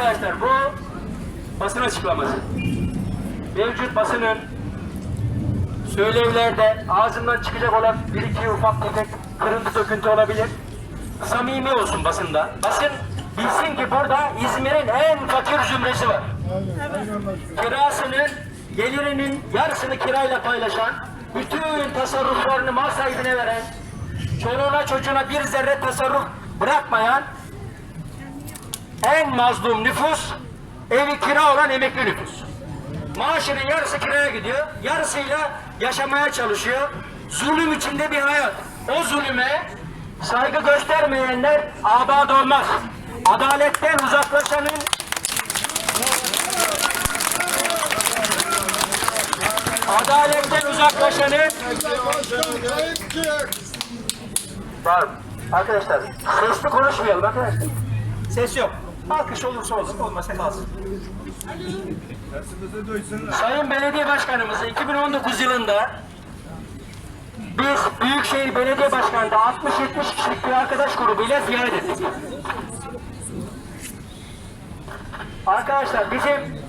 Arkadaşlar bu basın açıklaması. Mevcut basının söylevlerde ağzından çıkacak olan bir iki ufak tefek kırıntı döküntü olabilir. Samimi olsun basında. Basın bilsin ki burada İzmir'in en fakir zümresi var. Kirasının, gelirinin yarısını kirayla paylaşan, bütün tasarruflarını mal sahibine veren, çoluğuna çocuğuna bir zerre tasarruf bırakmayan en mazlum nüfus, evi kira olan emekli nüfus. Maaşının yarısı kiraya gidiyor, yarısıyla yaşamaya çalışıyor. Zulüm içinde bir hayat. O zulüme saygı göstermeyenler abad olmaz. Adaletten uzaklaşanın Adaletten uzaklaşanın Var. Arkadaşlar sesli konuşmayalım arkadaşlar. Ses yok. Alkış olursa olsun olmasa kalsın. Sayın Belediye Başkanımızı 2019 yılında biz Büyükşehir Belediye Başkanı'nda 60-70 kişilik bir arkadaş grubuyla ziyaret ettik. Arkadaşlar bizim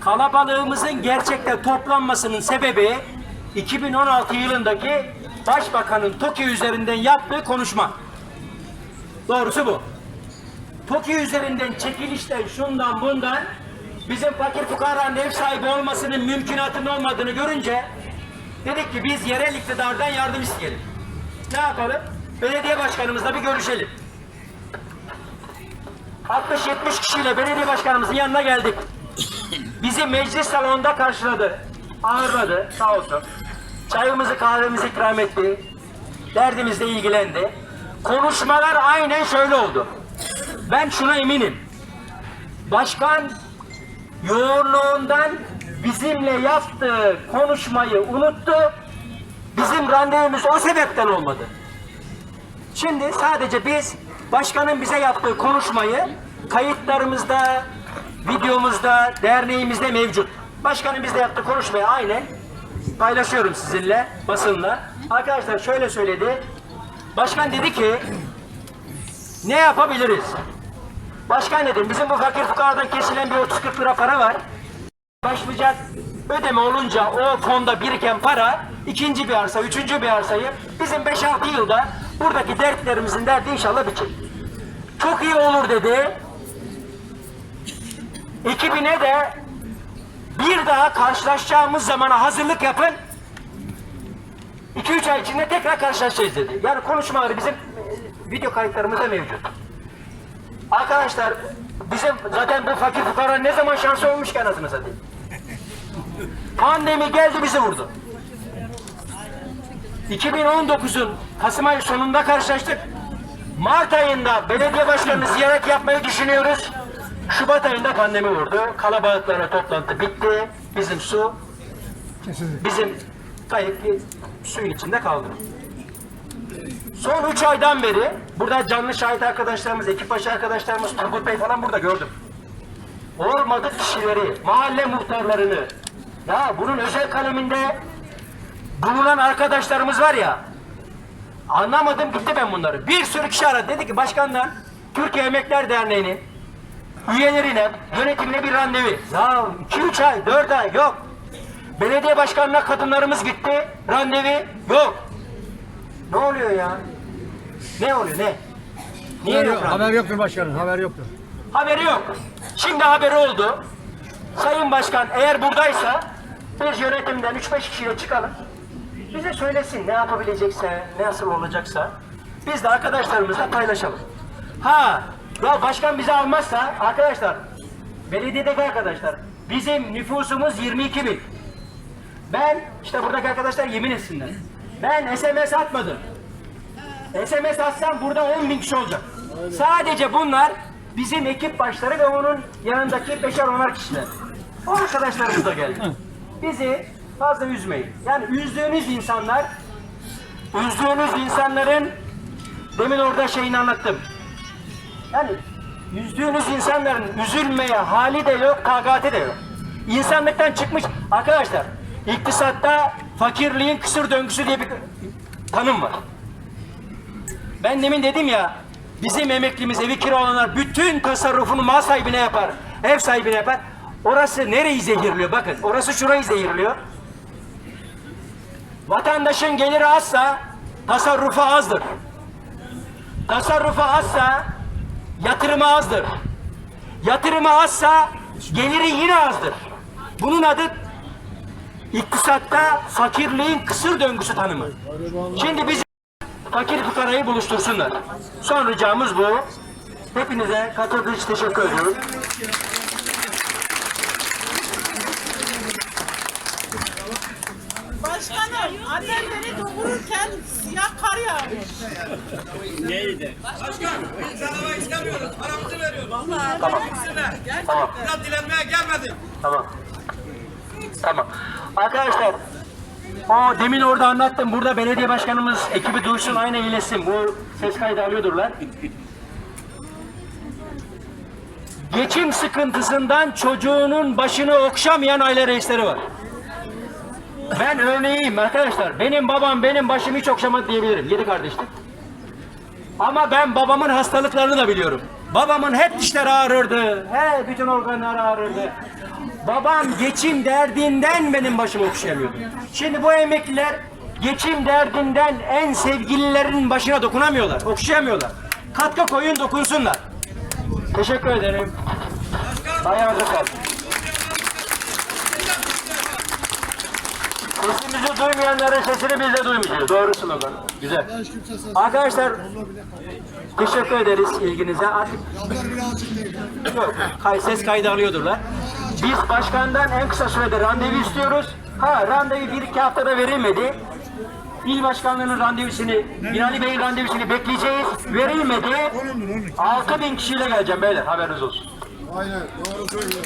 kalabalığımızın gerçekten toplanmasının sebebi 2016 yılındaki Başbakanın TOKİ üzerinden yaptığı konuşma. Doğrusu bu. TOKİ üzerinden çekilişten şundan bundan bizim fakir fukaranın ev sahibi olmasının mümkünatının olmadığını görünce dedik ki biz yerel iktidardan yardım isteyelim. Ne yapalım? Belediye başkanımızla bir görüşelim. 60-70 kişiyle belediye başkanımızın yanına geldik. Bizi meclis salonunda karşıladı. Ağırladı sağ olsun. Çayımızı kahvemizi ikram etti. Derdimizle ilgilendi. Konuşmalar aynen şöyle oldu. Ben şuna eminim. Başkan yoğunluğundan bizimle yaptığı konuşmayı unuttu. Bizim randevumuz o sebepten olmadı. Şimdi sadece biz başkanın bize yaptığı konuşmayı kayıtlarımızda, videomuzda, derneğimizde mevcut. Başkanın bize yaptığı konuşmayı aynen paylaşıyorum sizinle, basınla. Arkadaşlar şöyle söyledi. Başkan dedi ki ne yapabiliriz? Başkan dedim bizim bu fakir fukaradan kesilen bir 30-40 lira para var. Başlayacak ödeme olunca o fonda biriken para ikinci bir arsa, üçüncü bir arsayı bizim 5-6 yılda buradaki dertlerimizin derdi inşallah bitecek. Çok iyi olur dedi. Ekibine de bir daha karşılaşacağımız zamana hazırlık yapın. 2-3 ay içinde tekrar karşılaşacağız dedi. Yani konuşmaları bizim video kayıtlarımızda mevcut. Arkadaşlar bizim zaten bu fakir fukara ne zaman şansı olmuş ki anasını satayım. Pandemi geldi bizi vurdu. 2019'un Kasım ayı sonunda karşılaştık. Mart ayında belediye başkanını ziyaret yapmayı düşünüyoruz. Şubat ayında pandemi vurdu. Kalabalıklara toplantı bitti. Bizim su, bizim kayık bir suyun içinde kaldı. Son üç aydan beri burada canlı şahit arkadaşlarımız, ekip başı arkadaşlarımız, Turgut Bey falan burada gördüm. Olmadık kişileri, mahalle muhtarlarını, ya bunun özel kaleminde bulunan arkadaşlarımız var ya, anlamadım gitti ben bunları. Bir sürü kişi aradı. Dedi ki başkandan Türkiye Emekler Derneği'nin üyelerine, yönetimine bir randevu. Ya iki üç ay, dört ay yok. Belediye başkanına kadınlarımız gitti, randevu yok. Ne oluyor ya? Ne oluyor ne? Niye Haber, yok haber yoktur başkanım, haber yoktur. Haberi yok. Şimdi haberi oldu. Sayın Başkan eğer buradaysa biz yönetimden 3-5 kişiyle çıkalım. Bize söylesin ne yapabilecekse, ne nasıl olacaksa. Biz de arkadaşlarımızla paylaşalım. Ha, ya başkan bizi almazsa arkadaşlar, belediyedeki arkadaşlar, bizim nüfusumuz 22 bin. Ben, işte buradaki arkadaşlar yemin etsinler. Ben SMS atmadım. SMS atsam burada 10 bin kişi olacak. Sadece bunlar bizim ekip başları ve onun yanındaki beşer onar kişiler. O arkadaşlarımız da geldi. Bizi fazla üzmeyin. Yani üzdüğünüz insanlar, üzdüğünüz insanların demin orada şeyini anlattım. Yani üzdüğünüz insanların üzülmeye hali de yok, takati de yok. İnsanlıktan çıkmış arkadaşlar. İktisatta fakirliğin kısır döngüsü diye bir tanım var. Ben demin dedim ya Bizim emeklimiz evi kira olanlar bütün tasarrufunu mal sahibine yapar. Ev sahibine yapar. Orası nereyi zehirliyor? Bakın orası şurayı zehirliyor. Vatandaşın geliri azsa tasarrufu azdır. Tasarrufu azsa yatırımı azdır. Yatırımı azsa geliri yine azdır. Bunun adı iktisatta fakirliğin kısır döngüsü tanımı. Şimdi biz fakir fukarayı buluştursunlar. Son ricamız bu. Hepinize katıldığınız için teşekkür ediyorum. Başkanım, annem beni doğururken siyah kar yağmış. Bedava istemiyoruz. Paramızı veriyoruz. Vallahi Tamam. gerçekten. Tamam. Biraz dilenmeye gelmedim. Tamam. Tamam. Arkadaşlar o demin orada anlattım. Burada belediye başkanımız ekibi duysun aynı iyileşsin. Bu ses kaydı alıyordurlar. Geçim sıkıntısından çocuğunun başını okşamayan aile reisleri var. Ben örneğiyim arkadaşlar. Benim babam benim başımı hiç okşamadı diyebilirim. Yedi kardeştik. Ama ben babamın hastalıklarını da biliyorum. Babamın hep dişleri ağrırdı. He bütün organları ağrırdı. Babam geçim derdinden benim başımı okşayamıyordu. Şimdi bu emekliler geçim derdinden en sevgililerin başına dokunamıyorlar. Okşayamıyorlar. Katkı koyun dokunsunlar. Teşekkür ederim. Ayağınıza sağlık. Sesimizi duymayanların sesini biz de duymayacağız. Doğru slogan. Güzel. Arkadaşlar teşekkür ederiz ilginize. Artık Yok, kay- ses kaydı alıyordurlar. Biz başkandan en kısa sürede randevu istiyoruz. Ha randevu bir iki haftada verilmedi. İl başkanlığının randevusunu, Binali Bey'in randevusunu bekleyeceğiz. Verilmedi. 6 bin kişiyle geleceğim beyler haberiniz olsun. Aynen doğru söylüyor.